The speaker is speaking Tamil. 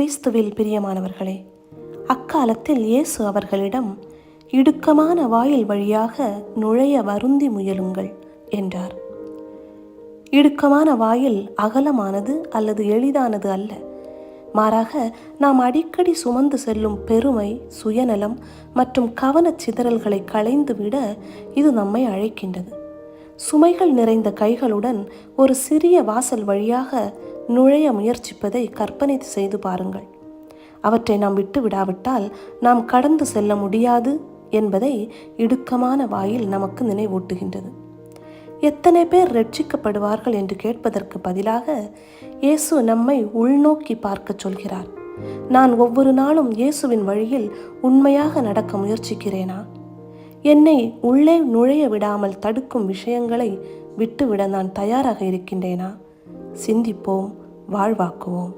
கிறிஸ்துவில் பிரியமானவர்களே அக்காலத்தில் இயேசு அவர்களிடம் இடுக்கமான வாயில் வழியாக நுழைய வருந்தி முயலுங்கள் என்றார். இடுக்கமான வாயில் அகலமானது அல்லது எளிதானது அல்ல. மாறாக நாம் அடிக்கடி சுமந்து செல்லும் பெருமை சுயநலம் மற்றும் கவனச் சிதறல்களை களைந்துவிட இது நம்மை அழைக்கின்றது. சுமைகள் நிறைந்த கைகளுடன் ஒரு சிறிய வாசல் வழியாக நுழைய முயற்சிப்பதை கற்பனை செய்து பாருங்கள். அவற்றை நாம் விட்டு விடாவிட்டால் நாம் கடந்து செல்ல முடியாது என்பதை இடுக்கமான வாயில் நமக்கு நினைவூட்டுகின்றது. எத்தனை பேர் ரட்சிக்கப்படுவார்கள் என்று கேட்பதற்கு பதிலாக இயேசு நம்மை உள்நோக்கி பார்க்கச் சொல்கிறார். நான் ஒவ்வொரு நாளும் இயேசுவின் வழியில் உண்மையாக நடக்க முயற்சிக்கிறேனா? என்னை உள்ளே நுழைய விடாமல் தடுக்கும் விஷயங்களை விட்டுவிட நான் தயாராக இருக்கின்றேனா? சிந்திப்போம் வாழ்வாக்குவோம்.